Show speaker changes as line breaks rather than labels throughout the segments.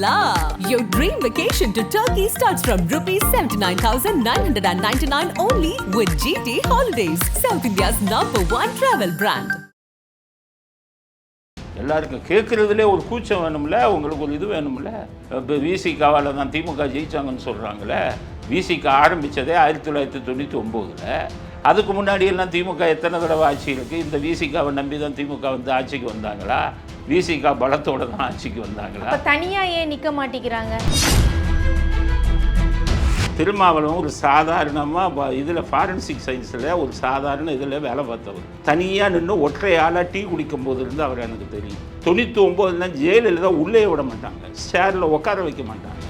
la! Your dream vacation to Turkey starts from rupees 79,999 only with GT Holidays, South India's number one travel brand.
எல்லாருக்கும் கேட்குறதுலே ஒரு கூச்சம் வேணும்ல? உங்களுக்கு ஒரு இது வேணும்ல? இப்போ விசிகாவால் தான் திமுக ஜெயிச்சாங்கன்னு சொல்கிறாங்களே விசிகா ஆரம்பித்ததே ஆயிரத்தி தொள்ளாயிரத்தி தொண்ணூற்றி ஒம்போதில். அதுக்கு முன்னாடி எல்லாம் திமுக எத்தனை தடவை ஆட்சி இருக்குது இந்த விசிகாவை நம்பி தான் திமுக வந்து ஆட்சிக்கு வந்தாங்களா? விசிக பலத்தோட தான் ஆட்சிக்கு வந்தாங்களா?
அப்ப தனியா ஏன் நிக்க மாட்டேங்கிறாங்க?
திருமாவளவன் ஒரு சாதாரணமாக இதில் ஃபாரன்சிக் சயின்ஸில் ஒரு சாதாரண இதில் வேலை பார்த்தவர். தனியாக நின்று ஒற்றை ஆளாக டீ குடிக்கும் போது இருந்து அவர் எனக்கு தெரியும். தொண்ணூற்றி ஒம்போதுல ஜெயலலிதா உள்ளே விட மாட்டாங்க. சேரில் உட்கார வைக்க மாட்டாங்க.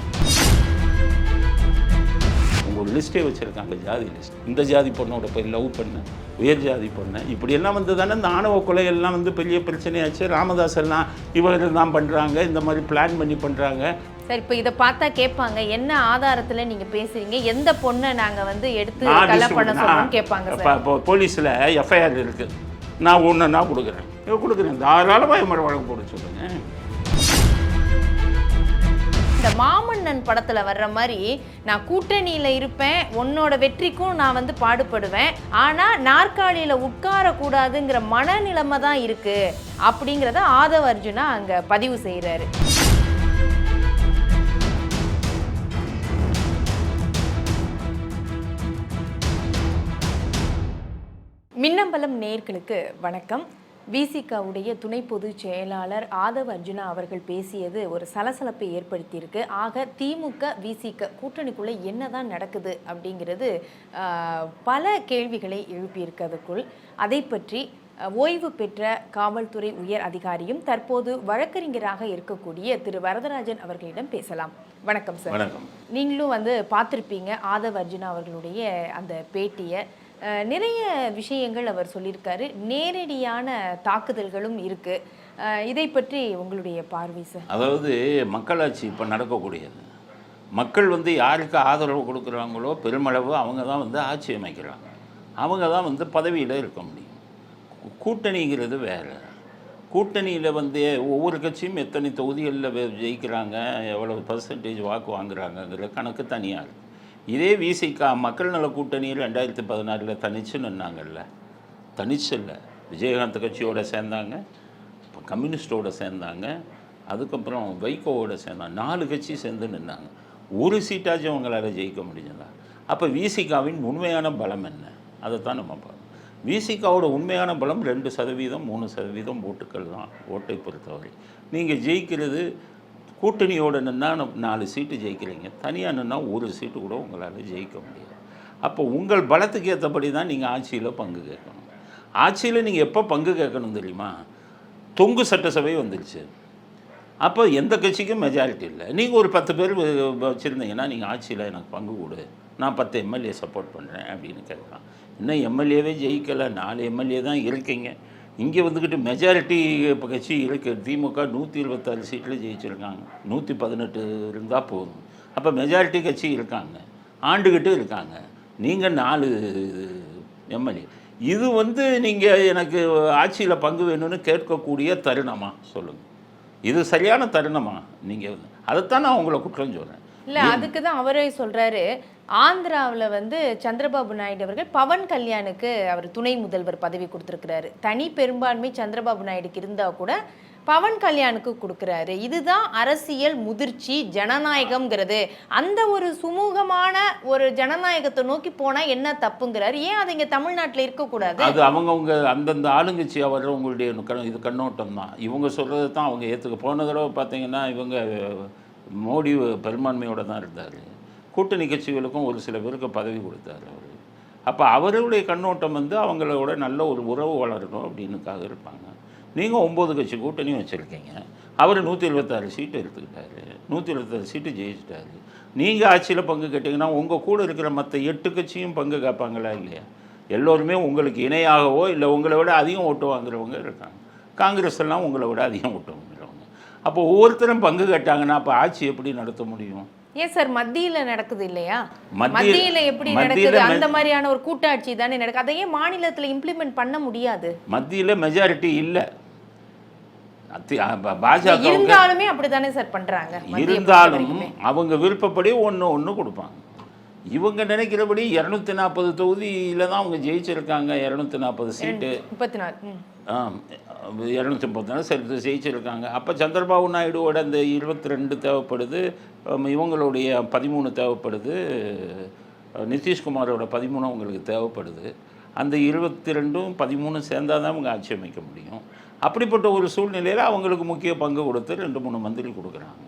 லிஸ்ட்டே வச்சுருக்காங்க ஜாதி லிஸ்ட். இந்த ஜாதி பொண்ணோட போய் லவ் பண்ண உயர் ஜாதி பொண்ணு. இப்படியெல்லாம் வந்து தானே இந்த ஆணவ கொலை எல்லாம் வந்து பெரிய பிரச்சனையாச்சு. ராமதாஸ் எல்லாம் இவர்கள் தான் பண்ணுறாங்க இந்த மாதிரி பிளான் பண்ணி பண்ணுறாங்க
சரி இப்ப இத பார்த்தா கேட்பாங்க என்ன ஆதாரத்துல நீங்க பேசுறீங்க? எந்த பொண்ணை நாங்க வந்து எடுத்து கலை பண்ண
நான்
சொல்றோம் கேட்பாங்க
போலீஸில் எஃப்ஐஆர் இருக்குது நான் ஒன்று நான் கொடுக்குறேன். கொடுக்குறேன். தாராளமாக வழக்கு போட சொல்லுங்க.
இந்த மாமன்னன் படத்துல வர்ற மாதிரி நான் கூட்டணியில இருப்பேன் உன்னோட வெற்றிக்கும் நான் வந்து பாடுபடுவேன். ஆனா நாற்காலியில உட்காரக்கூடாதுங்கிற மனநிலைமை தான் இருக்கு அப்படிங்கிறத ஆதவ அர்ஜுனா அங்க பதிவு செய்கிறாரு மின்னம்பலம் நேர்களுக்கு வணக்கம். விசிகாவுடைய துணை பொதுச் செயலாளர் ஆதவ் அர்ஜுனா அவர்கள் பேசியது ஒரு சலசலப்பை ஏற்படுத்தியிருக்கு. ஆக திமுக விசிக கூட்டணிக்குள்ள என்னதான் நடக்குது அப்படிங்கிறது பல கேள்விகளை எழுப்பியிருக்கு அதுக்குள் அதை பற்றி ஓய்வு பெற்ற காவல்துறை உயர் அதிகாரியும் தற்போது வழக்கறிஞராக இருக்கக்கூடிய திரு. வரதராஜன் அவர்களிடம் பேசலாம். வணக்கம் சார்.
வணக்கம்.
நீங்களும் வந்து பார்த்துருப்பீங்க ஆதவ் அர்ஜுனா அவர்களுடைய அந்த பேட்டியை. நிறைய விஷயங்கள் அவர் சொல்லியிருக்காரு. நேரடியான தாக்குதல்களும் இருக்கு. இதை பற்றி உங்களுடைய பார்வை சார்?
அதாவது மக்களாட்சி இப்போ நடக்கக்கூடியது. மக்கள் வந்து யாருக்கு ஆதரவு கொடுக்குறாங்களோ பெருமளவு அவங்க தான் வந்து ஆட்சி அமைக்கிறாங்க. அவங்க தான் வந்து பதவியில் இருக்க முடியும். கூட்டணிங்கிறது வேறு. கூட்டணியில் வந்து ஒவ்வொரு கட்சியும் எத்தனை தொகுதிகளில் ஜெயிக்கிறாங்க எவ்வளவு பர்சன்டேஜ் வாக்கு வாங்குறாங்கங்கிற கணக்கு தனியாக இருக்கும் இதே விசிகா மக்கள் நல கூட்டணியில் ரெண்டாயிரத்தி பதினாறில் தனிச்சு நின்னாங்கல்ல. தனிச்சு இல்லை விஜயகாந்த் கட்சியோட சேர்ந்தாங்க இப்போ கம்யூனிஸ்டோட சேர்ந்தாங்க அதுக்கப்புறம் வைகோவோட சேர்ந்தாங்க. நாலு கட்சி சேர்ந்து நின்னாங்க. ஒரு சீட்டாச்சும் அவங்களால ஜெயிக்க முடிஞ்சதா? அப்போ விசிகாவின் உண்மையான பலம் என்ன? அதைத்தான் நம்ம பார்க்கணும் விசிகாவோட உண்மையான பலம் ரெண்டு சதவீதம் மூணு சதவீதம் ஓட்டுக்கள் தான் ஓட்டை பொறுத்தவரை. நீங்கள் ஜெயிக்கிறது கூட்டணியோட நின்னால் நாலு சீட்டு ஜெயிக்கிறீங்க. தனியாக நின்னால் ஒரு சீட்டு கூட உங்களால் ஜெயிக்க முடியாது. அப்போ உங்கள் பலத்துக்கு ஏற்றபடி தான் நீங்கள் ஆட்சியில் பங்கு கேட்கணும். ஆட்சியில் நீங்கள் எப்போ பங்கு கேட்கணும் தெரியுமா? தொங்கு சட்டசபை வந்துடுச்சு அப்போ எந்த கட்சிக்கும் மெஜாரிட்டி இல்லை. நீங்கள் ஒரு பத்து பேர் வ- வச்சுருந்தீங்கன்னா நீங்கள் ஆட்சியில் எனக்கு பங்கு கொடு. நான் பத்து எம்எல்ஏ சப்போர்ட் பண்ணுறேன் அப்படின்னு கேட்கலாம். இன்னும் எம்எல்ஏவே ஜெயிக்கலை. நாலு எம்எல்ஏ தான் இருக்கீங்க. இங்கே வந்துக்கிட்டு மெஜாரிட்டி இப்போ கட்சி இருக்குது திமுக நூற்றி இருபத்தாறு சீட்டில் ஜெயிச்சிருக்காங்க. நூற்றி பதினெட்டு இருந்தால் போதும். அப்போ மெஜாரிட்டி கட்சி இருக்காங்க. ஆண்டுகிட்டு இருக்காங்க. நீங்கள் நாலு எம்எல்ஏ. இது வந்து நீங்கள் எனக்கு ஆட்சியில் பங்கு வேணும்னு கேட்கக்கூடிய தருணமாக சொல்லுங்கள் இது சரியான தருணமாக நீங்கள் அதைத்தான் நான் உங்களை குற்றம் சொல்கிறேன்
இல்ல அதுக்கு தான் அவரே சொல்றாரு. ஆந்திராவுல வந்து சந்திரபாபு நாயுடு அவர்கள் பவன் கல்யாணுக்கு அவர் துணை முதல்வர் பதவி கொடுத்திருக்கிறாரு. தனி பெரும்பான்மை சந்திரபாபு நாயுடுக்கு இருந்தா கூட பவன் கல்யாணுக்கு கொடுக்குறாரு. இதுதான் அரசியல் முதிர்ச்சி ஜனநாயகம்ங்கிறது. அந்த ஒரு சுமூகமான ஒரு ஜனநாயகத்தை நோக்கி போனா என்ன தப்புங்கிறாரு. ஏன் அது இங்க தமிழ்நாட்டுல இருக்கக்கூடாது?
அது அவங்கவுங்க அந்தந்த ஆளுங்கட்சி கண் இது கண்ணோட்டம் தான் இவங்க சொல்கிறது தான் அவங்க ஏற்றுக்க போன தடவை பார்த்தீங்கன்னா இவங்க மோடி பெரும்பான்மையோடு தான் இருந்தார். கூட்டணி கட்சிகளுக்கும் ஒரு சில பேருக்கு பதவி கொடுத்தார் அவர். அப்போ அவருடைய கண்ணோட்டம் வந்து அவங்களோட நல்ல ஒரு உறவு வளரணும் அப்படின்னுக்காக இருப்பாங்க. நீங்கள் ஒம்பது கட்சி கூட்டணியும் வச்சுருக்கீங்க. அவர் நூற்றி இருபத்தாறு சீட்டு எடுத்துக்கிட்டாரு. நூற்றி இருபத்தாறு சீட்டு ஜெயிச்சிட்டாரு. நீங்கள் ஆட்சியில் பங்கு கேட்டிங்கன்னா உங்கள் கூட இருக்கிற மற்ற எட்டு கட்சியும் பங்கு கேட்பாங்களா இல்லையா? எல்லோருமே உங்களுக்கு இணையாகவோ இல்லை உங்களை விட அதிகம் ஓட்டு வாங்குறவங்க இருக்காங்க. காங்கிரஸ் எல்லாம் உங்களை விட அதிகம் ஓட்டுவாங்க அப்போ ஒவ்வொருத்தரும் பங்கு கேட்டாங்கன்னா அப்போ ஆட்சி எப்படி நடத்த முடியும்?
ஏன் சார் மத்தியில நடக்குது இல்லையா?
மத்திய-
மத்தியில எப்படி நடக்குது? அந்த மாதிரியான ஒரு கூட்டாட்சி தானே நடக்குது அதையே மாநிலத்துல இம்ப்ளிமெண்ட் பண்ண முடியாது?
மத்தியில் மெஜாரிட்டி இல்லை. பாஜக
இருந்தாலுமே அப்படித்தானே சார் பண்றாங்க.
இருந்தாலும். அவங்க விருப்பப்படி ஒன்று ஒன்று கொடுப்பாங்க. இவங்க நினைக்கிறபடி இரநூத்தி நாற்பது தொகுதியில் தான் அவங்க ஜெயிச்சிருக்காங்க இரநூத்தி நாற்பது சீட்டு.
முப்பத்தி நாலு.
இரநூத்தி முப்பத்தி நாலு சரி ஜெயிச்சிருக்காங்க. அப்போ சந்திரபாபு நாயுடுவோட அந்த இருபத்தி ரெண்டு தேவைப்படுது இவங்களுடைய பதிமூணு தேவைப்படுது. நிதிஷ்குமாரோட பதிமூணு அவங்களுக்கு தேவைப்படுது. அந்த இருபத்தி ரெண்டும் பதிமூணும் சேர்ந்தால் தான் அவங்க ஆட்சி அமைக்க முடியும். அப்படிப்பட்ட ஒரு சூழ்நிலையில் அவங்களுக்கு முக்கிய பங்கு கொடுத்து ரெண்டு மூணு மந்திரி கொடுக்குறாங்க.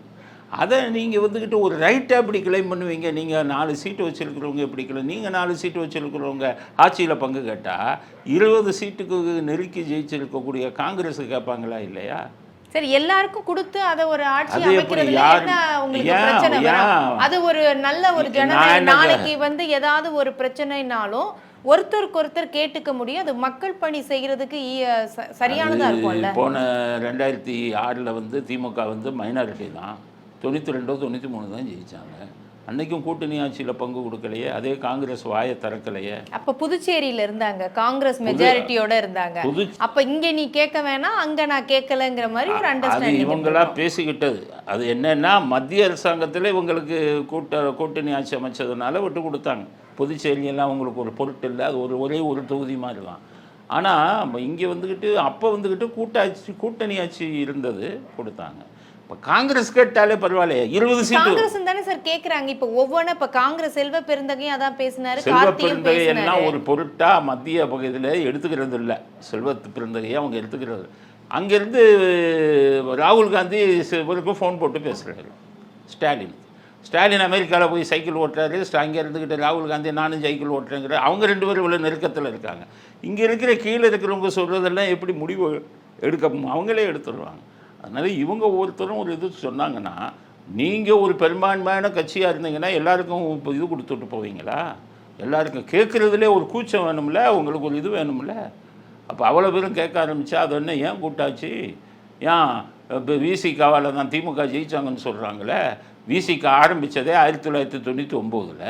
அதை நீங்கள் வந்துக்கிட்டு ஒரு ரைட்டாக எப்படி கிளைம் பண்ணுவீங்க. நீங்கள் நாலு சீட்டு வச்சுருக்கிறவங்க எப்படி கிளைம் நீங்கள் நாலு சீட்டு வச்சுருக்கிறவங்க ஆட்சியில் பங்கு கேட்டால் இருபது சீட்டுக்கு நெருக்கி ஜெயிச்சிருக்கக்கூடிய காங்கிரஸ் கேட்பாங்களா இல்லையா?
சரி எல்லாருக்கும் கொடுத்து அதை ஒரு ஆட்சி? அமைக்கிறதுல? அது ஒரு நல்ல ஒரு ஜனநாயக நாளைக்கு வந்து ஏதாவது ஒரு பிரச்சனைனாலும் ஒருத்தருக்கு ஒருத்தர் கேட்டுக்க முடியும். அது மக்கள் பணி செய்யறதுக்கு ஈ- ச- சரியானதா இருக்கும்ல?
போன ரெண்டாயிரத்தி ஆறில் வந்து திமுக வந்து மைனாரிட்டி தான். தொண்ணூற்றி ரெண்டோ தொண்ணூற்றி மூணு தான் ஜெயிச்சாங்க. அன்னைக்கும் கூட்டணி ஆட்சியில் பங்கு கொடுக்கலையே அதே காங்கிரஸ் வாயை திறக்கலையே.
அப்ப புதுச்சேரியில இருந்தாங்க காங்கிரஸ் மெஜாரிட்டியோட இருந்தாங்க.
புது
அப்ப இங்க நீ கேட்க வேணாம் அங்க நான் கேட்கலங்கிற மாதிரி ஒரு
அது
அண்டர்ஸ்டாண்டிங்
இவங்களா பேசிக்கிட்டது. அது என்னன்னா மத்திய அரசாங்கத்தில் இவங்களுக்கு கூட்ட கூட்டணி ஆட்சி அமைச்சதுனால விட்டு கொடுத்தாங்க. புதுச்சேரியெல்லாம் அவங்களுக்கு ஒரு பொருட்டு இல்லை அது ஒரு ஒரே ஒரு தொகுதி மாதிரி தான். ஆனால் இங்கே வந்துக்கிட்டு அப்போ வந்துக்கிட்டு கூட்டாட்சி கூட்டணி ஆட்சி இருந்தது கொடுத்தாங்க. இப்போ காங்கிரஸ் கேட்டாலே பரவாயில்லையே இருபது சீட்டு.
காங்கிரஸ் தானே சார் கேக்குறாங்க. இப்ப ஒவ்வொன்றும் இப்ப காங்கிரஸ் செல்வ பெருந்தகையும் அதான் பேசினாரு
செல்வ பெருந்தகை எல்லாம் ஒரு பொருட்டா மத்திய பகுதியில் எடுத்துக்கிறது இல்லை. செல்வத்து பெருந்தகையை அவங்க எடுத்துக்கிறது. அங்கேருந்து ராகுல் காந்தி இவருக்கும் ஃபோன் போட்டு பேசுகிறாரு ஸ்டாலின். ஸ்டாலின் அமெரிக்காவில் போய் சைக்கிள் ஓட்டுறாரு. அங்கே இருந்துக்கிட்டு ராகுல் காந்தி நானும் சைக்கிள் ஓட்டுறேங்கிற அவங்க ரெண்டு பேரும் இவ்வளோ நெருக்கத்தில் இருக்காங்க. இங்கே இருக்கிற கீழே இருக்கிறவங்க சொல்கிறதெல்லாம் எப்படி முடிவு எடுக்க அவங்களே எடுத்துடுவாங்க அதனால் இவங்க ஒவ்வொருத்தரும் ஒரு இது சொன்னாங்கன்னா நீங்கள் ஒரு பெரும்பான்மையான கட்சியாக இருந்தீங்கன்னா எல்லாருக்கும் இப்போ இது கொடுத்துட்டு போவீங்களா? எல்லாருக்கும் கேட்குறதுலே ஒரு கூச்சம் வேணும்ல? உங்களுக்கு ஒரு இது வேணும்ல? அப்போ அவ்வளோ பேரும் கேட்க ஆரம்பித்தா அது என்ன ஏன் கூட்டாச்சு? ஏன் இப்போ விசிகாவால் தான் திமுக ஜெயிச்சாங்கன்னு சொல்கிறாங்களே விசிக்க ஆரம்பித்ததே ஆயிரத்தி தொள்ளாயிரத்தி தொண்ணூற்றி ஒம்போதில்.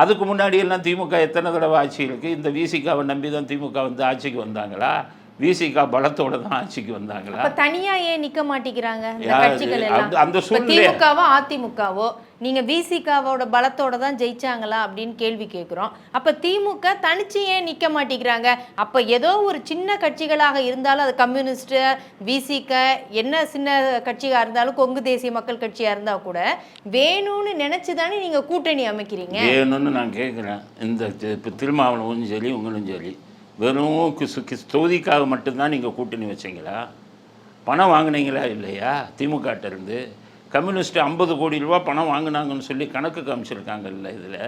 அதுக்கு முன்னாடி எல்லாம் திமுக எத்தனை தடவை ஆட்சி இருக்குது இந்த விசிகாவை நம்பி தான் திமுக வந்து ஆட்சிக்கு வந்தாங்களா? விசிகா பலத்தோட தான் ஆட்சிக்கு வந்தாங்களா?
அப்ப தனியா ஏன் நிக்க மாட்டேங்கிறாங்க?
அந்த-
திமுகவோ அதிமுகவோ நீங்க விசிகாவோட பலத்தோட தான் ஜெயிச்சாங்களா அப்படின்னு கேள்வி கேட்குறோம் அப்ப திமுக தனிச்சு ஏன் நிக்க மாட்டேங்கிறாங்க? அப்ப ஏதோ ஒரு சின்ன கட்சிகளாக இருந்தாலும் அது கம்யூனிஸ்ட் விசிக என்ன சின்ன கட்சியா இருந்தாலும் கொங்கு தேசிய மக்கள் கட்சியா இருந்தா கூட வேணும்னு நினைச்சு தானே நீங்க கூட்டணி அமைக்கிறீங்க.
வேணும்னு நான் கேட்குறேன் இந்த இப்போ திருமாவளவனும் சரி உங்களும் சரி வெறும் கிசு கிஸ் தொகுதிக்காக மட்டும்தான் நீங்கள் கூட்டணி வச்சீங்களா? பணம் வாங்குனீங்களா இல்லையா? திமுகட்ட இருந்து. கம்யூனிஸ்ட் ஐம்பது கோடி ரூபா பணம் வாங்கினாங்கன்னு சொல்லி கணக்கு காமிச்சிருக்காங்கல்ல இதில்.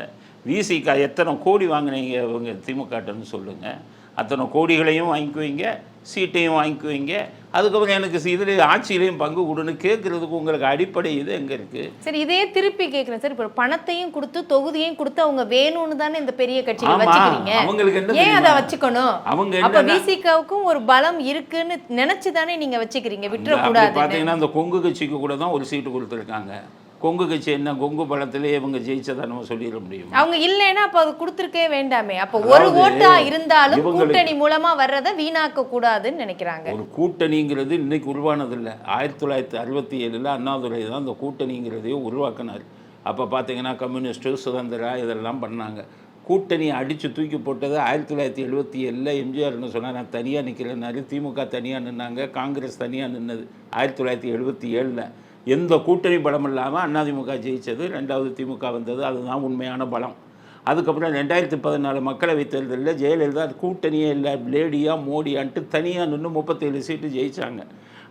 விசிகா எத்தனை கோடி வாங்கினீங்க இவங்க திமுகட்டன்னு சொல்லுங்கள் அத்தனை கோடிகளையும் வாங்கிக்குவீங்க சீட்டையும் வாங்கிக்குவீங்க அதுக்கப்புறம் எனக்கு இதில் ஆட்சியிலையும் பங்கு கொடுன்னு கேட்குறதுக்கு உங்களுக்கு அடிப்படை இது எங்கே இருக்குது
சரி இதே திருப்பி கேட்குறேன் சார். இப்போ பணத்தையும் கொடுத்து தொகுதியையும் கொடுத்து அவங்க வேணும்னு தானே இந்த பெரிய
ஆமா,
வச்சுக்கிறீங்க.
அவங்களுக்கு என்ன
ஏன் அதை? வச்சுக்கணும்?
அவங்க
அப்ப விசிகாவுக்கும் ஒரு பலம் இருக்குன்னு நினைச்சு தானே நீங்க வச்சுக்கிறீங்க. விட்டுறக்கூடாது
பார்த்தீங்கன்னா அந்த கொங்கு கட்சிக்கு கூட தான் ஒரு சீட்டு கொடுத்துருக்காங்க. கொங்கு கட்சி என்ன கொங்கு பலத்திலே இவங்க ஜெயிச்சதா நம்ம சொல்லிட முடியும்?
அவங்க இல்லைன்னா அப்ப அது கொடுத்துருக்கவே வேண்டாமே. அப்ப ஒரு ஓட்டா இருந்தாலும் கூட்டணி மூலமா வர்றதை வீணாக்க கூடாதுன்னு நினைக்கிறாங்க.
ஒரு கூட்டணிங்கிறது இன்னைக்கு உருவானதில்லை. ஆயிரத்தி தொள்ளாயிரத்தி அறுபத்தி ஏழில் அண்ணாதுரை தான் அந்த கூட்டணிங்கிறதையே உருவாக்கினார். அப்போ பார்த்தீங்கன்னா கம்யூனிஸ்ட்டு சுதந்திரா இதெல்லாம் பண்ணாங்க. கூட்டணியை அடித்து தூக்கி போட்டது ஆயிரத்தி தொள்ளாயிரத்தி எழுபத்தி ஏழில் எம்ஜிஆர்னு சொன்னார் நான் தனியாக நிற்கிறேன்னாரு திமுக தனியாக நின்னாங்க காங்கிரஸ் தனியாக நின்னது. ஆயிரத்தி தொள்ளாயிரத்தி எழுபத்தி ஏழில் எந்த கூட்டணி பலம் இல்லாமல் அதிமுக ஜெயிச்சது ரெண்டாவது திமுக வந்தது அதுதான் உண்மையான பலம். அதுக்கப்புறம் ரெண்டாயிரத்தி பதினாலு மக்களவைத் தேர்தலில் ஜெயலலிதா கூட்டணியே இல்லை லேடியாக மோடியான்ட்டு தனியாக நின்று முப்பத்தேழு சீட்டு ஜெயிச்சாங்க.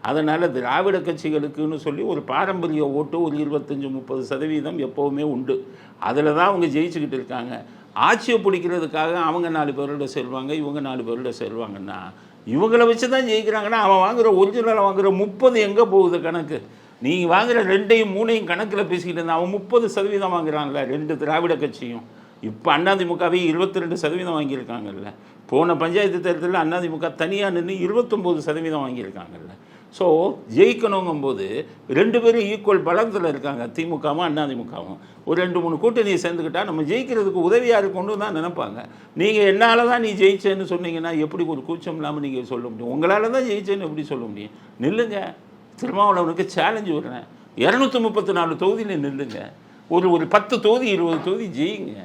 அதனால் திராவிட கட்சிகளுக்குன்னு சொல்லி ஒரு பாரம்பரிய ஓட்டு ஒரு இருபத்தஞ்சி முப்பது சதவீதம் எப்போவுமே உண்டு. அதில் தான் அவங்க ஜெயிச்சுக்கிட்டு இருக்காங்க. ஆட்சியை பிடிக்கிறதுக்காக அவங்க நாலு பேரோட செல்வாங்க இவங்க நாலு பேரோட செல்வாங்கன்னா இவங்கள வச்சு தான் ஜெயிக்கிறாங்கன்னா அவன் வாங்குற ஒரிஜினலாக வாங்குற முப்பது எங்கே போகுது கணக்கு? நீங்கள் வாங்குகிற ரெண்டையும் மூணையும் கணக்கில் பேசிக்கிட்டு இருந்தா அவன் முப்பது சதவீதம் வாங்குறான்ல ரெண்டு திராவிட கட்சியும். இப்போ அண்ணாதிமுகவே இருபத்தி ரெண்டு சதவீதம் வாங்கியிருக்காங்கல்ல. போன பஞ்சாயத்து தேர்தலில் அண்ணாதிமுக தனியாக நின்று இருபத்தொம்போது சதவீதம் வாங்கியிருக்காங்கல்ல. ஸோ ஜெயிக்கணுங்கும்போது ரெண்டு பேரும் ஈக்குவல் பலத்தில் இருக்காங்க திமுகவும் அண்ணாதிமுகவும். ஒரு ரெண்டு மூணு கூட்டணியை சேர்ந்துக்கிட்டால் நம்ம ஜெயிக்கிறதுக்கு உதவியாக இருக்கும்னு தான் நினைப்பாங்க. நீங்கள் என்னால் தான் நீ ஜெயிச்சேன்னு சொன்னீங்கன்னா எப்படி ஒரு கூச்சம் இல்லாமல் நீங்கள் சொல்ல முடியும்? உங்களால் தான் ஜெயிச்சேன்னு எப்படி சொல்ல முடியும்? நில்லுங்க. திருமாவளவனுக்கு சேலஞ்சு விடுறேன் இரநூத்தி முப்பத்தி நாலு தொகுதியில் நில்லுங்க. ஒரு ஒரு பத்து தொகுதி இருபது தொகுதி ஜெயிங்க.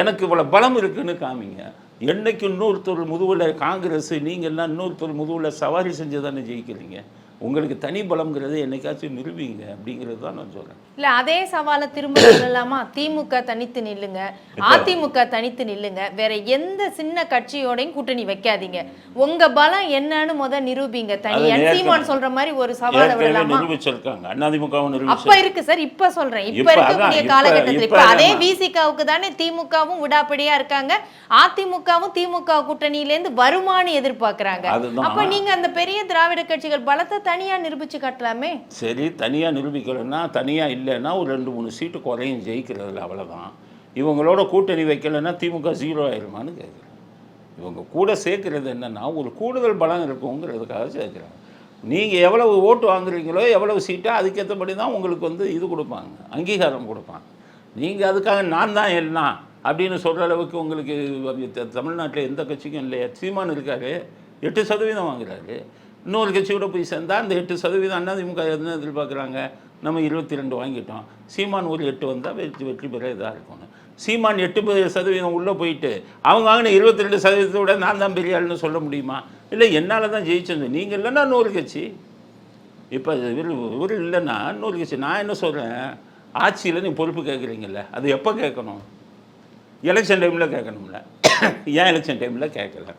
எனக்கு இவ்வளோ பலம் இருக்குன்னு காமிங்க. என்னைக்கு இன்னொருத்தர் முதுவில் காங்கிரஸ் நீங்கள் எல்லாம் இன்னொருத்தர் முதுவில் சவாரி செஞ்சு தானே ஜெயிக்கிறீங்க. உங்களுக்கு தனி பலம்ங்கிறத என்னைக்காச்சும் நிரூபிங்க அப்படிங்கிறது தான் நான் சொல்கிறேன்
இல்ல அதே சவாலை திரும்ப சொல்லலாமா? திமுக தனித்து நில்லுங்க. அதிமுக தனித்து நில்லுங்க. வேற எந்த சின்ன கட்சியோடையும் கூட்டணி வைக்காதீங்க. உங்க பலம் என்னன்னு முத நிரூபிங்க. தனியா சீமான் சொல்ற மாதிரி ஒரு சவாலை விடலாமா?
நிரூபிச்சிருக்காங்க. அதிமுகவும்
அப்ப இருக்கு சார். இப்ப சொல்றேன். இப்ப இருக்கக்கூடிய காலகட்டத்தில்
இப்ப
அதே. விசிகாவுக்கு தானே திமுகவும் விடாப்படியா இருக்காங்க. அதிமுகவும் திமுக கூட்டணியில இருந்து வருமானு எதிர்பார்க்கறாங்க. அப்ப நீங்க அந்த பெரிய திராவிட கட்சிகள் பலத்தை தனியாக நிரூபித்து காட்டலாமே?
சரி தனியாக நிரூபிக்கலைன்னா தனியாக இல்லைன்னா ஒரு ரெண்டு மூணு சீட்டு குறையும் ஜெயிக்கிறதுல அவ்வளோதான் இவங்களோட கூட்டணி வைக்கலைன்னா திமுக ஜீரோ ஆயிருமான்னு கேட்குறேன் இவங்க கூட சேர்க்கறது என்னன்னா ஒரு கூடுதல் பலம் இருக்குங்கிறதுக்காக சேர்க்குறாங்க. நீங்கள் எவ்வளவு ஓட்டு வாங்குறீங்களோ எவ்வளவு சீட்டோ அதுக்கேற்றபடி தான் உங்களுக்கு வந்து இது கொடுப்பாங்க அங்கீகாரம் கொடுப்பாங்க. நீங்கள் அதுக்காக நான் தான் எல்லாம் அப்படின்னு சொல்கிற அளவுக்கு உங்களுக்கு தமிழ்நாட்டில் எந்த கட்சிக்கும் இல்லையா? சீமான் இருக்காரு எட்டு சதவீதம் வாங்குறாரு. இன்னொரு கட்சி கூட போய் சேர்ந்தா அந்த எட்டு சதவீதம் அதிமுக என்ன எதிர்பார்க்குறாங்க? நம்ம இருபத்தி ரெண்டு வாங்கிட்டோம். சீமான் ஒரு எட்டு வந்தால் வெற்றி வெற்றி பெற இதாக இருக்கணும் சீமான் எட்டு சதவீதம் உள்ளே போயிட்டு அவங்க வாங்கின இருபத்தி ரெண்டு விட நான் தான் பெரிய ஆளுன்னு சொல்ல முடியுமா? இல்லை என்னால் தான் ஜெயிச்சது நீங்கள் இல்லைன்னா இன்னொரு கட்சி. இப்போ இவர் இவர் இல்லைன்னா இன்னொரு கட்சி. நான் என்ன சொல்கிறேன் ஆட்சியில் நீ பொறுப்பு கேட்குறீங்கல்ல. அது எப்போ கேட்கணும்? எலெக்ஷன் டைமில் கேட்கணும்ல. ஏன் எலெக்ஷன் டைமில் கேட்கல?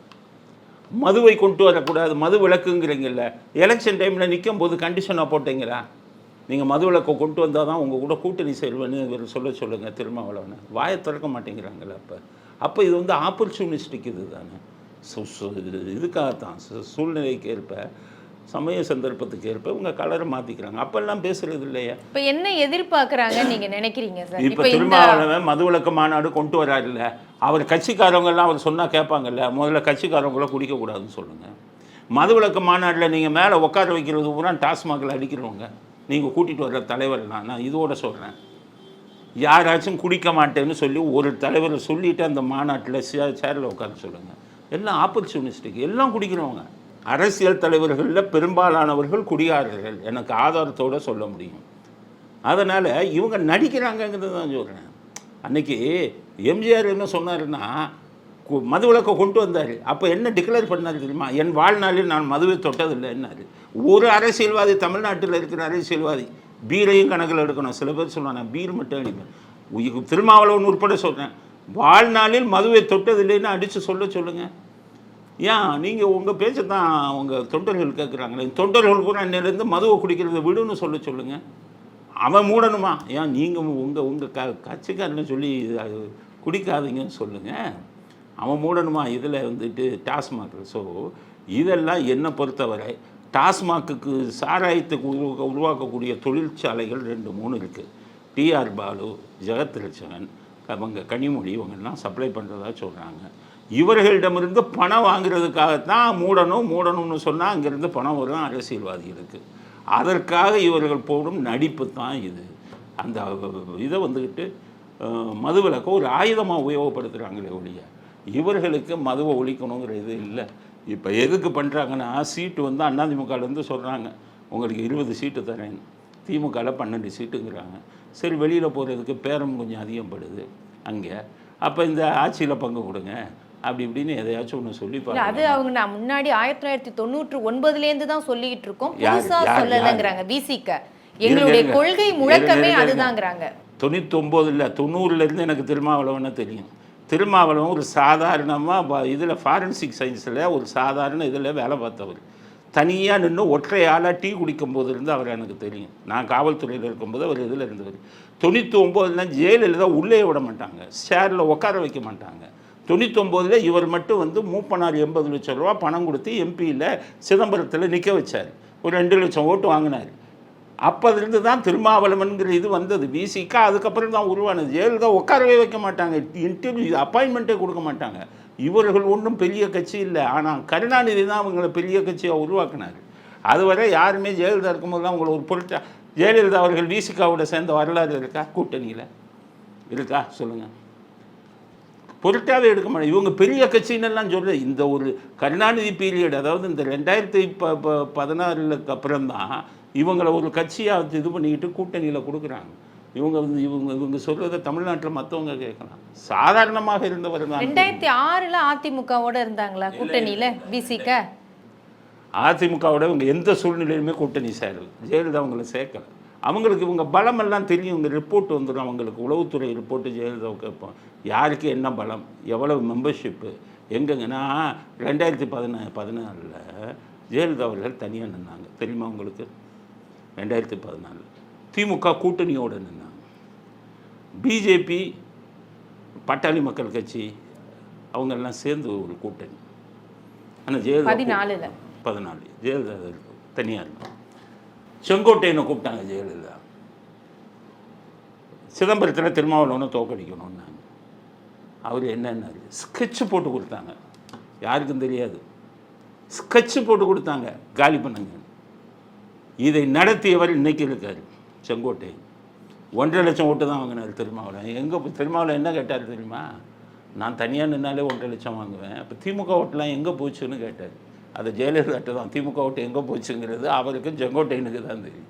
மதுவை கொண்டு வரக்கூடாது மது விளக்குங்கிறீங்கல்ல. எலெக்ஷன் டைமில் நிற்கும் போது கண்டிஷனாக போட்டீங்களா நீங்கள் மது விளக்கை கொண்டு வந்தால் தான் உங்கள் கூட கூட்டணி செல்வன்னு இவர் சொல்ல சொல்லுங்கள் திருமாவளவனை. வாயை திறக்க மாட்டேங்கிறாங்களே அப்போ. அப்போ இது வந்து ஆப்பர்ச்சுனிஸ்டிக் இது தானே சு- இதுக்காகத்தான். சு- சூழ்நிலைக்கு ஏற்ப சமய சந்தர்ப்பத்துக்கு ஏற்ப உங்க கலரை மாற்றிக்கிறாங்க அப்பெல்லாம் பேசுறது இல்லையா?
இப்ப என்ன எதிர்பார்க்கறாங்க நீங்க நினைக்கிறீங்க சார்?
இப்போ திருமாவளவன் மதுவிலக்கு மாநாடு கொண்டு வராருல்ல. அவர் கட்சிக்காரங்க எல்லாம் அவர் சொன்னால் கேட்பாங்கல்ல முதல்ல கட்சிக்காரங்கள குடிக்கக்கூடாதுன்னு சொல்லுங்கள் மதுவிலக்கு மாநாட்டில் நீங்கள் மேலே உட்கார வைக்கிறது பூரா டாஸ்மாகில் அடிக்கிறவங்க. நீங்கள் கூட்டிகிட்டு வர்ற தலைவர் நான் இதோட சொல்கிறேன் யாராச்சும் குடிக்க மாட்டேன்னு சொல்லி ஒரு தலைவரை சொல்லிட்டு அந்த மாநாட்டில் சேரில் உட்கார சொல்லுங்கள் எல்லாம் ஆப்பர்ச்சுனிஸ்டிக் எல்லாம் குடிக்கிறவங்க. அரசியல் தலைவர்களில் பெரும்பாலானவர்கள் குடியாரர்கள் எனக்கு ஆதாரத்தோடு சொல்ல முடியும். அதனால் இவங்க நடிக்கிறாங்கங்கிறது தான் சொல்கிறேன் அன்னைக்கு எம்ஜிஆர் என்ன சொன்னார்னா கு- மதுவிலக்கை கொண்டு வந்தார். அப்போ என்ன டிக்ளேர் பண்ணார் தெரியுமா? என் வாழ்நாளில் நான் மதுவை தொட்டதில்லைன்னாரு ஒரு அரசியல்வாதி தமிழ்நாட்டில் இருக்கிற அரசியல்வாதி பீரையும் கணக்கில் எடுக்கணும். சில பேர் சொல்லுவாங்க நான் பீர் மட்டும் அடிப்பேன். திருமாவளவன் உட்பட சொல்கிறேன் வாழ்நாளில் மதுவை தொட்டதில்லைன்னு அடித்து சொல்ல சொல்லுங்கள் ஏன்? நீங்கள் உங்கள் பேச்சை தான் உங்கள் தொண்டர்கள் கேட்குறாங்களே தொண்டர்கள் கூட என்னிலேருந்து மதுவை குடிக்கிறத விடுன்னு சொல்ல சொல்லுங்கள் அவன் மூடணுமா? ஏன்? நீங்கள் உங்கள் உங்கள் க கட்சிக்காரன்னு சொல்லி அது குடிக்காதீங்கன்னு சொல்லுங்கள் அவன் மூடணுமா? இதில் வந்துட்டு டாஸ்மாக். ஸோ இதெல்லாம் என்னை பொறுத்தவரை டாஸ்மாக்கு சாராயத்துக்கு உருவாக்க உருவாக்கக்கூடிய தொழிற்சாலைகள் ரெண்டு மூணு இருக்குது டிஆர் பாலு ஜெகத் லட்சகன் அவங்க கனிமொழி இவங்கெல்லாம் சப்ளை பண்ணுறதா சொல்கிறாங்க இவர்களிடமிருந்து பணம் வாங்குறதுக்காகத்தான் மூடணும் மூடணும்னு சொன்னால் அங்கேருந்து பணம் வரும் அரசியல்வாதிகளுக்கு அதற்காக இவர்கள் போடும் நடிப்பு தான் இது. அந்த இதை வந்துக்கிட்டு அஹ், மதுவிலக்கை ஒரு ஆயுதமாக உபயோகப்படுத்துகிறாங்களே ஒழிய இவர்களுக்கு மதுவை ஒழிக்கணுங்கிற இது இல்லை. இப்போ எதுக்கு பண்ணுறாங்கன்னா சீட்டு வந்து அண்ணாதிமுகலேருந்து சொல்கிறாங்க உங்களுக்கு இருபது சீட்டு தரேன். திமுகவில் பன்னெண்டு சீட்டுங்கிறாங்க. சரி வெளியில் போகிறதுக்கு பேரம் கொஞ்சம் அதிகப்படுது அங்கே. அப்போ இந்த ஆட்சியில் பங்கு கொடுங்க. அப்படி இப்படின்னு எதையாச்சும் ஒன்று சொல்லி
அது அவங்க நான் முன்னாடி ஆயிரத்தி தொள்ளாயிரத்தி தொண்ணூற்று ஒன்பதுல இருந்து தான் சொல்லிட்டு இருக்கோம்
யார்,
புதுசா
யார்,
சொல்லலைங்கிறாங்க விசிக எங்களுடைய. கொள்கை முழக்கமே. அதுதாங்கிறாங்க.
தொண்ணூத்தொம்போதில் தொண்ணூறுலேருந்து எனக்கு திருமாவளவனை தெரியும். திருமாவளவன் ஒரு சாதாரணமாக இதில் ஃபாரன்சிக் சயின்ஸில் ஒரு சாதாரண இதில் வேலை பார்த்தவர். தனியாக நின்று ஒற்றை ஆளாக டீ குடிக்கும் போது இருந்து அவர் எனக்கு தெரியும். நான் காவல்துறையில் இருக்கும்போது அவர் இதில் இருந்தவர். தொண்ணூற்றி ஒம்போதுலாம் ஜெயலலிதா உள்ளே விட மாட்டாங்க. சேரில் உட்கார வைக்க மாட்டாங்க. தொண்ணூத்தொம்போதில் இவர் மட்டும் வந்து மூப்பனார் எண்பது லட்சம் ரூபா பணம் கொடுத்து எம்பியில் சிதம்பரத்தில் நிற்க வச்சார். ஒரு ரெண்டு லட்சம் ஓட்டு வாங்கினார். அப்போதிலிருந்து தான் திருமாவளவன்கிற இது வந்தது. விசிக்கா அதுக்கப்புறம் தான் உருவானது. ஜெயலலிதா உட்காரவே வைக்க மாட்டாங்க. இன்டர்வியூ அப்பாயின்மெண்ட்டே கொடுக்க மாட்டாங்க. இவர்கள் ஒன்றும் பெரிய கட்சி இல்லை. ஆனால் கருணாநிதி தான் அவங்கள பெரிய கட்சியாக உருவாக்குனார். அதுவரை யாருமே ஜெயலலிதா இருக்கும்போது தான் அவங்கள ஒரு பொருட்டா ஜெயலலிதா அவர்கள் விசிகாவோட சேர்ந்த வரலாறு இருக்கா? கூட்டணியில் இருக்கா? சொல்லுங்கள் பொருட்டாவே எடுக்க மாட்டேன். இவங்க பெரிய கட்சின்னெல்லாம் சொல்ல இந்த ஒரு கருணாநிதி பீரியட் அதாவது இந்த ரெண்டாயிரத்தி ப ப பதினாறுக்கு அப்புறம் தான் இவங்களை ஒரு கட்சியாக இது பண்ணிக்கிட்டு கூட்டணியில் கொடுக்குறாங்க. இவங்க வந்து இவங்க இவங்க சொல்கிறத தமிழ்நாட்டில் மற்றவங்க கேட்கலாம். சாதாரணமாக இருந்தவர் தான்
ரெண்டாயிரத்தி ஆறுல அதிமுகவோட இருந்தாங்களா கூட்டணியில? விசிக
அதிமுகவோட இவங்க எந்த சூழ்நிலையிலுமே கூட்டணி சேரல. ஜெயலலிதா அவங்கள சேர்க்கல. அவங்களுக்கு இவங்க பலமெல்லாம் தெரியும். இவங்க ரிப்போர்ட் வந்துடும். அவங்களுக்கு உளவுத்துறை ரிப்போர்ட்டு ஜெயலலிதாவுக்கு கேட்போம். யாருக்கு என்ன பலம்? எவ்வளவு மெம்பர்ஷிப்பு எங்கெங்கன்னா ரெண்டாயிரத்தி பதினா பதினாலில் ஜெயலலிதா அவர்கள் தனியாக நின்னாங்க. தெரியுமா உங்களுக்கு? ரெண்டாயிரத்தி பதினாலில் திமுக கூட்டணியோடு நின்னாங்க. பிஜேபி பட்டாளி மக்கள் கட்சி அவங்கெல்லாம் சேர்ந்து ஒரு கூட்டணி. ஆனால் ஜெயலலிதா பதினாலு. ஜெயலலிதா தனியாக இருக்கும் செங்கோட்டையனை கூப்பிட்டாங்க ஜெயலலிதா. சிதம்பரத்தில் திருமாவளவனை தோக்கடிக்கணும்னாங்க அவர் என்னன்னாரு? ஸ்கெட்சு போட்டு கொடுத்தாங்க. யாருக்கும் தெரியாது. ஸ்கெட்சு போட்டு கொடுத்தாங்க. காலி பண்ணுங்க. இதை நடத்தியவர் இன்னைக்கு இருக்கார் செங்கோட்டையன். ஒன்றரை லட்சம் ஓட்டு தான் வாங்கினார் திருமாவளவன். எங்கே திருமாவளவன் என்ன கேட்டார் தெரியுமா? நான் தனியாக நின்னாலே ஒன்றரை லட்சம் வாங்குவேன். அப்போ திமுக ஓட்டுலாம் எங்கே போச்சுன்னு கேட்டார். அது ஜெயலலிதாட்ட தான். திமுக ஓட்டு எங்கே போச்சுங்கிறது அவருக்கும் செங்கோட்டையனுக்கு தான் தெரியும்.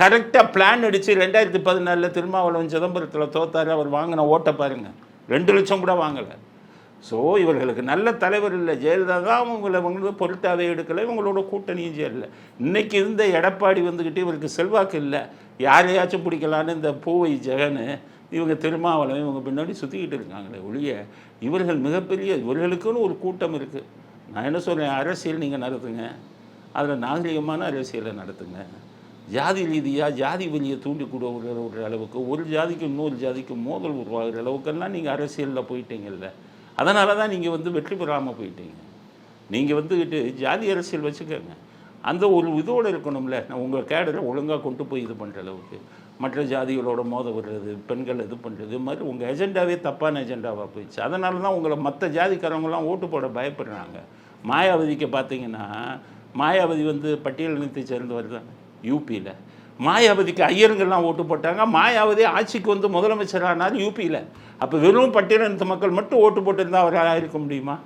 கரெக்டாக பிளான் அடித்து ரெண்டாயிரத்தி பதினாலில் திருமாவளவன் சிதம்பரத்தில் தோத்தார் அவர் வாங்கின ஓட்டை பாருங்கள் ரெண்டு லட்சம் கூட வாங்கலை. ஸோ இவர்களுக்கு நல்ல தலைவர் இல்லை. ஜெயலலிதா தான் அவங்கள வந்து பொருட்டாவே எடுக்கலை. இவங்களோட கூட்டணியும் இல்லை இன்னைக்கு இருந்த எடப்பாடி வந்துக்கிட்டு இவருக்கு செல்வாக்கு இல்லை. யாரையாச்சும் பிடிக்கலான்னு இந்த பூவை ஜெகனு இவங்க திருமாவளவன் இவங்க பின்னாடி சுற்றிக்கிட்டு இருக்காங்களே ஒழிய இவர்கள் மிகப்பெரிய இவர்களுக்குன்னு ஒரு கூட்டம் இருக்குது நான் என்ன சொல்கிறேன் அரசியல் நீங்கள் நடத்துங்க. அதில் நாகரிகமான அரசியலை நடத்துங்க. ஜாதி ரீதியாக ஜாதி வழியை தூண்டி கொடுக்குற ஒரு அளவுக்கு ஒரு ஜாதிக்கு இன்னொரு ஜாதிக்கு மோதல் உருவாகிற அளவுக்கெல்லாம் நீங்கள் அரசியலில் போயிட்டீங்கல்ல. அதனால தான் நீங்கள் வந்து வெற்றி பெறாமல் போயிட்டீங்க. நீங்கள் வந்துக்கிட்டு ஜாதி அரசியல் வச்சுக்கோங்க. அந்த ஒரு இதோடு இருக்கணும்ல. நான் உங்கள் கேடரை ஒழுங்காக கொண்டு போய் இது பண்ணுற அளவுக்கு. மற்ற ஜாதிகளோட மோத விடுறது பெண்கள் இது பண்ணுறது இது மாதிரி உங்கள் எஜெண்டாவே தப்பான எஜெண்டாவாக போயிடுச்சு. அதனால தான் உங்களை மற்ற ஜாதிக்காரவங்களாம் ஓட்டு போட பயப்படுறாங்க. மாயாவதிக்கு பார்த்தீங்கன்னா மாயாவதி வந்து பட்டியலினத்தை சேர்ந்தவர் தான் யூபியில். மாயாவதிக்கு ஐயருங்கெல்லாம் ஓட்டு போட்டாங்க. மாயாவதி ஆட்சிக்கு வந்து முதலமைச்சரானார் யூபியில். அப்போ வெறும் பட்டியலினத்து மக்கள் மட்டும் ஓட்டு போட்டிருந்தால் அவராக இருக்க முடியுமா?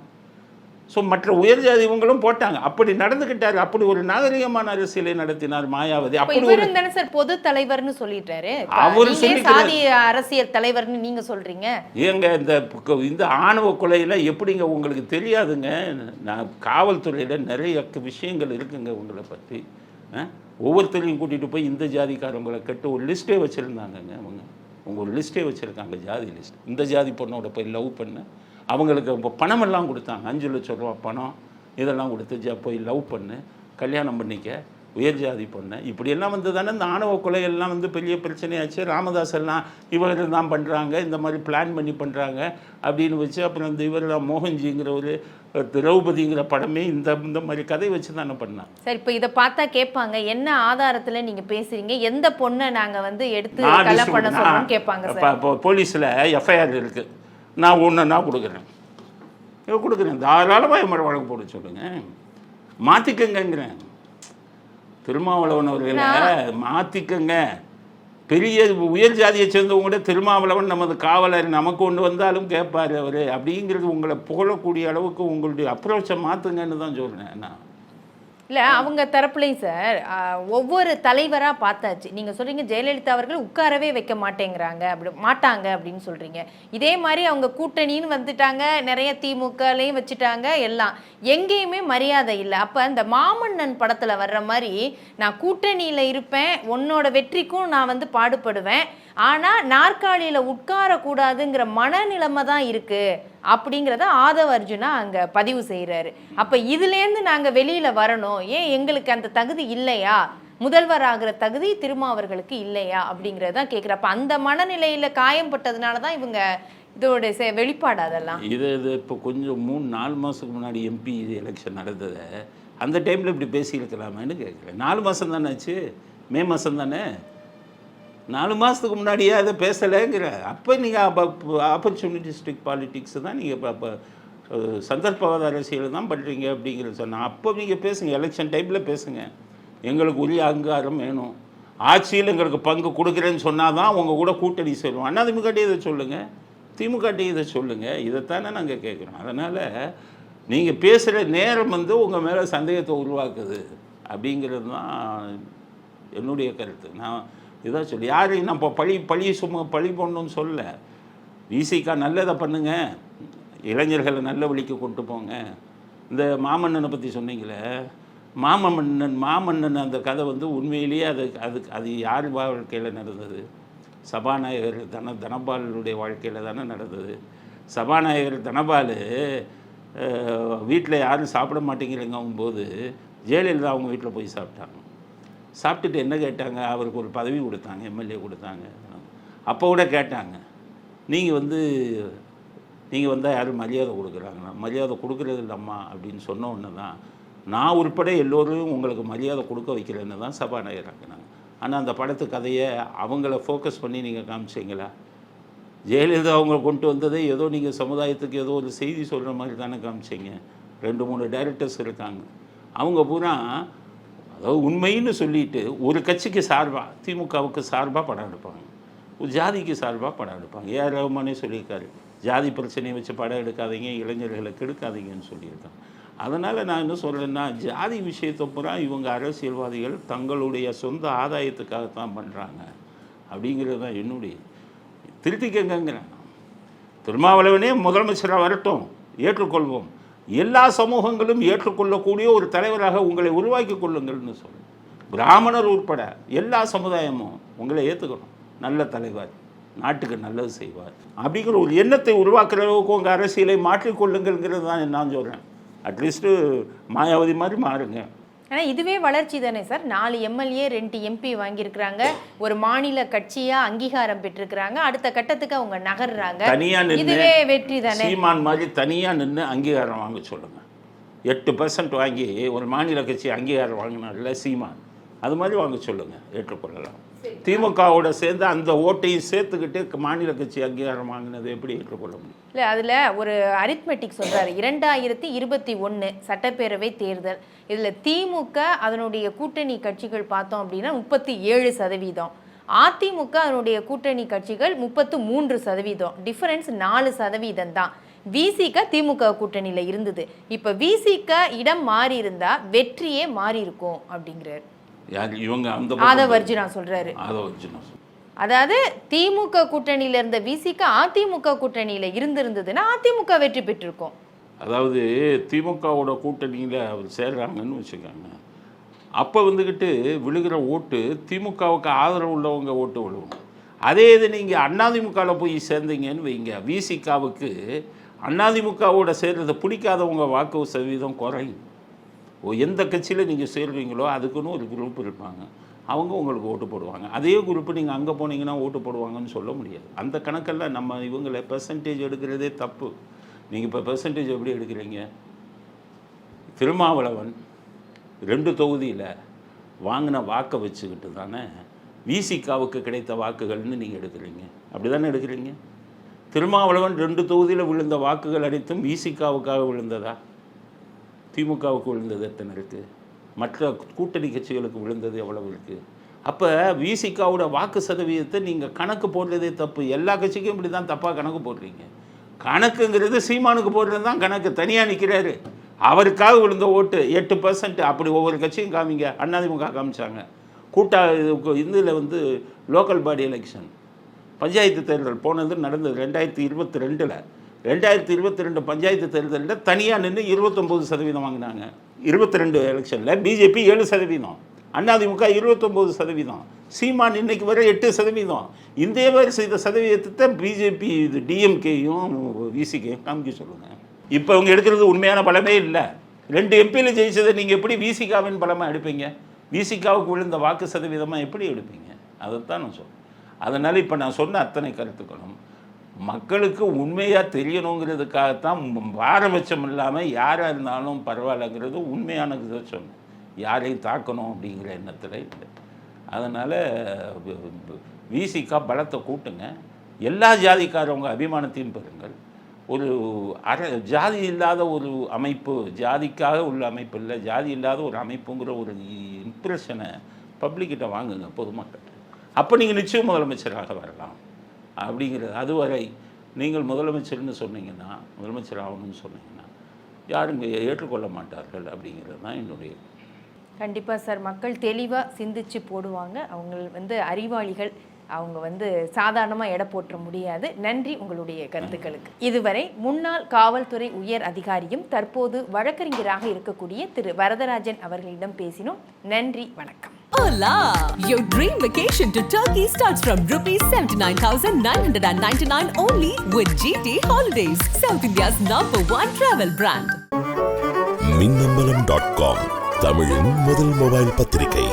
ஸோ மற்ற உயர் ஜாதி இவங்களும் போட்டாங்க. அப்படி நடந்துக்கிட்டார் அப்படி ஒரு நாகரிகமான அரசியலை நடத்தினார் மாயாவதி. அப்படி ஒரு
தானே சார் பொது தலைவர்னு சொல்லிட்டாரு.
அவரு.
சாதி அரசியல் தலைவர்னு நீங்க சொல்றீங்க.
ஏங்க இந்த இந்த ஆணவ கொலையில் எப்படிங்க உங்களுக்கு தெரியாதுங்க? நான் காவல்துறையில் நிறைய விஷயங்கள் இருக்குங்க உங்களை பற்றி ஆ? ஒவ்வொருத்தரையும் கூட்டிகிட்டு போய் இந்த ஜாதிக்காரங்களை கட்டு ஒரு லிஸ்ட்டே வச்சுருந்தாங்கங்க அவங்க. அவங்க ஒரு லிஸ்ட்டே வச்சுருக்காங்க ஜாதி லிஸ்ட். இந்த ஜாதி பொண்ணோட போய் லவ் பண்ண அவங்களுக்கு இப்போ பணமெல்லாம் கொடுத்தாங்க. அஞ்சு லட்சம் ரூபா பணம் இதெல்லாம் கொடுத்து ஜா போய் லவ் பண்ணு கல்யாணம் பண்ணிக்க உயர் ஜாதி பொண்ணு. இப்படியெல்லாம் வந்து தானே இந்த ஆணவ கொலையெல்லாம் வந்து பெரிய பிரச்சனையாச்சு. ராமதாஸ் எல்லாம் இவர்கள் தான் பண்ணுறாங்க இந்த மாதிரி பிளான் பண்ணி பண்ணுறாங்க அப்படின்னு வச்சு அப்புறம் இந்த இவரெல்லாம் மோகன்ஜிங்கிற ஒரு திரௌபதிங்கிற படமே இந்த இந்த மாதிரி கதை வச்சு தானே பண்ணாங்க.
சார் இப்ப இத பார்த்தா கேட்பாங்க என்ன ஆதாரத்துல நீங்க பேசுறீங்க? எந்த பொண்ணை நாங்க வந்து எடுத்து கல்யாணம் பண்ண கேட்பாங்க
போலீஸில் எஃப்ஐஆர் இருக்குது நான் ஒன்று நான் கொடுக்குறேன். இவ கொடுக்குறேன். தாராளமாக என் மேலே வழக்கு போட சொல்லுங்கள் மாற்றிக்கங்கிறேன் திருமாவளவன் அவர்களை மாற்றிக்கங்க பெரிய உயர் ஜாதியை சேர்ந்தவங்க கூட திருமாவளவன் நமது காவலர் நமக்கு கொண்டு வந்தாலும் கேட்பார் அவர். அப்படிங்கிறது உங்களை புகழக்கூடிய அளவுக்கு உங்களுடைய அப்ரோச்சை மாற்றுங்கன்னு தான் சொல்கிறேன் நான்.
இல்ல அவங்க தரப்புலையும் சார் ஒவ்வொரு தலைவரா பார்த்தாச்சு. நீங்க சொல்றீங்க ஜெயலலிதா அவர்கள் உட்காரவே வைக்க மாட்டேங்கிறாங்க அப்படி மாட்டாங்க அப்படின்னு சொல்றீங்க. இதே மாதிரி அவங்க கூட்டணின்னு வந்துட்டாங்க நிறைய திமுகலையும் வச்சுட்டாங்க எல்லாம். எங்கேயுமே மரியாதை இல்லை. அப்ப இந்த மாமன்னன் படத்துல வர்ற மாதிரி நான் கூட்டணியில இருப்பேன் உன்னோட வெற்றிக்கும் நான் வந்து பாடுபடுவேன் ஆனால் நாற்காலியில் உட்காரக்கூடாதுங்கிற மனநிலைமை தான் இருக்குது அப்படிங்கிறத ஆதவ அர்ஜுனா அங்கே பதிவு செய்கிறாரு அப்போ இதுலேருந்து நாங்கள் வெளியில் வரணும். ஏன் எங்களுக்கு அந்த தகுதி இல்லையா? முதல்வர் ஆகிற தகுதி திருமாவர்களுக்கு இல்லையா? அப்படிங்கிறதான் கேக்குற அப்ப அந்த மனநிலையில் காயம்பட்டதுனால தான் இவங்க இதோட செ- வெளிப்பாடு அதெல்லாம்.
இது இது இப்போ கொஞ்சம் மூணு நாலு மாதத்துக்கு முன்னாடி எம்பி எலெக்ஷன் நடந்ததை அந்த டைமில் இப்படி பேசியிருக்கலாமான்னு கேட்குறேன் நாலு மாதம் தானே ஆச்சு? மே மாதம் தானே? நாலு மாதத்துக்கு முன்னாடியே அதை பேசலைங்கிற. அப்போ நீங்கள் ஆப்பர்ச்சுனிட்டிஸ்டிக் பாலிட்டிக்ஸ் தான் நீங்கள் இப்போ சந்தர்ப்பவாத அரசியல் தான் பண்ணுறீங்க அப்படிங்கிறது சொன்னால் அப்போ நீங்கள் பேசுங்க எலெக்ஷன் டைமில் பேசுங்க. எங்களுக்கு உரிய அங்கீகாரம் வேணும். ஆட்சியில் எங்களுக்கு பங்கு கொடுக்குறேன்னு சொன்னால் தான் உங்கள் கூட கூட்டணி சேருவோம். அண்ணாதிமுகட்டே இதை சொல்லுங்கள் திமுகட்டையும் இதை சொல்லுங்கள் இதைத்தானே நாங்கள் கேட்குறோம் அதனால் நீங்கள் பேசுகிற நேரம் வந்து உங்கள் மேலே சந்தேகத்தை உருவாக்குது அப்படிங்கிறது தான் என்னுடைய கருத்து. நான் இதான் சொல்லி. யாரையும் நம்ம பழி பழி சும்மா பழி போடணும்னு சொல்ல விசிக்கா நல்லதை பண்ணுங்க. இளைஞர்களை நல்ல வழிக்கு கொண்டு போங்க. இந்த மாமன்னனை பற்றி சொன்னீங்களே? மாமன்னன் மாமன்னன் அந்த கதை வந்து உண்மையிலேயே அது அது அது யார் வாழ்க்கையில் நடந்தது? சபாநாயகர் தன தனபாலனுடைய வாழ்க்கையில் தானே நடந்தது. சபாநாயகர் தனபால் வீட்டில் யாரும் சாப்பிட மாட்டேங்கிறங்கும் போது ஜெயலலிதா அவங்க வீட்டில் போய் சாப்பிட்டாங்க. சாப்பிட்டுட்டு என்ன கேட்டாங்க? அவருக்கு ஒரு பதவி கொடுத்தாங்க எம்எல்ஏ கொடுத்தாங்க. அப்போ கூட கேட்டாங்க. நீங்கள் வந்து நீங்கள் வந்தால் யாரும் மரியாதை கொடுக்குறாங்களா? மரியாதை கொடுக்குறது இல்லைம்மா அப்படின்னு சொன்ன ஒன்று தான் நான் உட்பட எல்லோரும் உங்களுக்கு மரியாதை கொடுக்க வைக்கிறேன்னு தான் சபாநாயகர் ஆக்கினாங்க. ஆனால் அந்த படத்து கதையை அவங்கள ஃபோக்கஸ் பண்ணி நீங்கள் காமிச்சீங்களா? ஜெயலலிதா அவங்க கொண்டு வந்ததே ஏதோ நீங்கள் சமுதாயத்துக்கு ஏதோ ஒரு செய்தி சொல்கிற மாதிரி தானே காமிச்சீங்க. ரெண்டு மூணு டைரக்டர்ஸ் இருக்காங்க. அவங்க பூரா அதாவது உண்மைன்னு சொல்லிட்டு ஒரு கட்சிக்கு சார்பாக திமுகவுக்கு சார்பாக படம் எடுப்பாங்க. ஒரு ஜாதிக்கு சார்பாக படம் எடுப்பாங்க. ஏஆர் ரகுமானே சொல்லியிருக்காரு. ஜாதி பிரச்சனையை வச்சு படம் எடுக்காதீங்க இளைஞர்களை கெடுக்காதீங்கன்னு சொல்லியிருக்காங்க. அதனால் நான் என்ன சொல்கிறேன்னா ஜாதி விஷயத்தை பூரா இவங்க அரசியல்வாதிகள் தங்களுடைய சொந்த ஆதாயத்துக்காகத்தான் பண்ணுறாங்க அப்படிங்கிறது தான் என்னுடைய திருத்திக்கங்கிறேன் திருமாவளவனே முதலமைச்சராக வரட்டும் ஏற்றுக்கொள்வோம். எல்லா சமூகங்களும் ஏற்றுக்கொள்ளக்கூடிய ஒரு தலைவராக உங்களை உருவாக்கி கொள்ளுங்கள்னு சொல்லு. பிராமணர் உட்பட எல்லா சமுதாயமும் உங்களை ஏற்றுக்கணும் நல்ல தலைவர் நாட்டுக்கு நல்லது செய்வார். அப்படிங்கிற ஒரு எண்ணத்தை உருவாக்குற அளவுக்கு உங்கள் அரசியலை மாற்றிக்கொள்ளுங்கள்ங்கிறது தான் நான் சொல்கிறேன் அட்லீஸ்ட்டு மாயாவதி மாதிரி மாறுங்க.
ஆனா இதுவே வளர்ச்சி தானே சார்? நாலு எம்எல்ஏ ரெண்டு எம்பி வாங்கியிருக்கிறாங்க. ஒரு மாநில கட்சியா அங்கீகாரம் பெற்றிருக்கிறாங்க. அடுத்த கட்டத்துக்கு அவங்க நகர்றாங்க.
தனியா
இதுவே வெற்றி தானே?
சீமான் மாதிரி தனியா நின்று அங்கீகாரம் வாங்க சொல்லுங்க. எட்டு பர்சன்ட் வாங்கி ஒரு மாநில கட்சி அங்கீகாரம் வாங்கினார்ல சீமான். அது மாதிரி வாங்க சொல்லுங்க. ஏற்றுக்கொள்ளலாம். திமுகவோட சேர்ந்து அந்த ஓட்டையும் சேர்த்துக்கிட்டு மாநில கட்சி அங்கீகாரம் வாங்கினது எப்படி ஏற்றுக்கொள்ள முடியும்?
இல்லை அதில் ஒரு அரித்மெட்டிக் சொல்கிறாரு இரண்டாயிரத்தி இருபத்தி ஒன்று சட்டப்பேரவை தேர்தல். இதில் திமுக அதனுடைய கூட்டணி கட்சிகள் பார்த்தோம் அப்படின்னா முப்பத்தி ஏழு சதவீதம். அதிமுக அதனுடைய கூட்டணி கட்சிகள் முப்பத்து மூன்று சதவீதம். டிஃபரன்ஸ் நாலு சதவீதம் தான். விசிக திமுக கூட்டணியில் இருந்தது. இப்போ விசிக இடம் மாறி வெற்றியே மாறி இருக்கும்
யார் இவங்க அந்த
ஆதவ அர்ஜுனா சொல்றாரு.
ஆதவ அர்ஜுனா
அதாவது திமுக கூட்டணியில இருந்த விசிக அதிமுக கூட்டணியில இருந்திருந்ததுன்னா அதிமுக வெற்றி பெற்றிருக்கும்.
அதாவது திமுகவோட கூட்டணியில் அவர் சேர்றாங்கன்னு வச்சுக்கோங்க. அப்போ வந்துக்கிட்டு விழுகிற ஓட்டு திமுகவுக்கு ஆதரவு உள்ளவங்க ஓட்டு விழுவும். அதே இது நீங்கள் அண்ணாதிமுகவில் போய் சேர்ந்தீங்கன்னு வைங்க. விசிகாவுக்கு அண்ணாதிமுகவோட சேர்றதை பிடிக்காதவங்க வாக்கு சதவீதம் குறையும். எந்த கட்சியில் நீங்கள் சேர்வீங்களோ அதுக்குன்னு ஒரு குரூப் இருப்பாங்க. அவங்க உங்களுக்கு ஓட்டு போடுவாங்க. அதே குரூப்பு நீங்கள் அங்கே போனீங்கன்னா ஓட்டு போடுவாங்கன்னு சொல்ல முடியாது. அந்த கணக்கெல்லாம் நம்ம இவங்களை பெர்சன்டேஜ் எடுக்கிறதே தப்பு. நீங்கள் இப்போ பெர்சன்டேஜ் எப்படி எடுக்கிறீங்க? திருமாவளவன் ரெண்டு தொகுதியில் வாங்கின வாக்கை வச்சுக்கிட்டு தானே விசிகாவுக்கு கிடைத்த வாக்குகள்னு நீங்கள் எடுக்கிறீங்க. அப்படி தானே எடுக்கிறீங்க? திருமாவளவன் ரெண்டு தொகுதியில் விழுந்த வாக்குகள் அனைத்தும் விசிகாவுக்காக விழுந்ததா? திமுகவுக்கு விழுந்தது எத்தனை இருக்குது மற்ற கூட்டணி கட்சிகளுக்கு விழுந்தது எவ்வளவு இருக்குது அப்போ விசிகாவோட வாக்கு சதவீதத்தை நீங்கள் கணக்கு போடுறதே தப்பு. எல்லா கட்சிக்கும் இப்படி தான் தப்பாக கணக்கு போடுறீங்க. கணக்குங்கிறது சீமானுக்கு போடுறது தான் கணக்கு. தனியாக நிற்கிறாரு அவருக்காக விழுந்த ஓட்டு எட்டு பர்சன்ட் அப்படி ஒவ்வொரு கட்சியும் காமிங்க. அண்ணாதிமுக காமிச்சாங்க. கூட்டா இதில் வந்து லோக்கல் பாடி எலெக்ஷன் பஞ்சாயத்து தேர்தல் போனது நடந்தது ரெண்டாயிரத்தி இருபத்தி ரெண்டில். ரெண்டாயிரத்தி இருபத்தி ரெண்டு பஞ்சாயத்து தேர்தலில் தனியாக நின்று இருபத்தொம்போது சதவீதம் வாங்கினாங்க. இருபத்தி ரெண்டு எலெக்ஷனில் பிஜேபி ஏழு சதவீதம். அதிமுக இருபத்தொம்போது சதவீதம். சீமான் இன்னைக்கு வரை எட்டு சதவீதம். இந்த மாதிரி செய்த சதவீதத்தை பிஜேபி இது டிஎம்கேயும் விசிகேயும் காமிக்க சொல்லுங்கள் இப்போ அவங்க எடுக்கிறது உண்மையான பலமே இல்லை. ரெண்டு எம்பியில் ஜெயிச்சதை நீங்கள் எப்படி விசிகாவின் பலமாக எடுப்பீங்க? விசிகாவுக்கு விழுந்த வாக்கு சதவீதமாக எப்படி எடுப்பீங்க? அதைத்தான் நான் சொல்கிறேன் அதனால் இப்போ நான் சொன்ன அத்தனை கருத்துக்களும் மக்களுக்கு உண்மையாக தெரியணுங்கிறதுக்காகத்தான் பாரபட்சம் இல்லாமல் யாராக இருந்தாலும் பரவாயில்லங்கிறது உண்மையான இதை சொன்னேன் யாரையும் தாக்கணும் அப்படிங்கிற எண்ணத்தில் இல்லை. அதனால் விசிக்கா பலத்தை கூட்டுங்க. எல்லா ஜாதிக்காரவங்க அபிமானத்தையும் பெறுங்கள். ஒரு அர ஜாதி இல்லாத ஒரு அமைப்பு ஜாதிக்காக உள்ள அமைப்பு இல்லை ஜாதி இல்லாத ஒரு அமைப்புங்கிற ஒரு இம்ப்ரெஷனை பப்ளிக்கிட்ட வாங்குங்க பொதுமக்கள் அப்போ நீங்கள் நிச்சயம் முதலமைச்சராக வரலாம். அப்படிங்கிறது. அதுவரை நீங்கள் முதலமைச்சர்னு சொன்னீங்கன்னா முதலமைச்சர் ஆகணும்னு சொன்னீங்கன்னா யாரும் இங்கே ஏற்றுக்கொள்ள மாட்டார்கள் அப்படிங்கிறது தான் என்னுடைய
கண்டிப்பாக சார். மக்கள் தெளிவாக சிந்திச்சு போடுவாங்க. அவங்க வந்து அறிவாளிகள். அவங்க வந்து சாதாரணமாக எடை போற்ற முடியாது. நன்றி உங்களுடைய கருத்துக்களுக்கு. இதுவரை முன்னாள் காவல்துறை உயர் அதிகாரியும் தற்போது வழக்கறிஞராக இருக்கக்கூடிய திரு. வரதராஜன் அவர்களிடம் பேசினோம். நன்றி வணக்கம்.
Hola! Your dream vacation to Turkey starts from rupees 79,999 only with GT Holidays, South India's number one travel brand.
Minnambalam dot com தமிழின் முதல் மொபைல் பத்திரிகை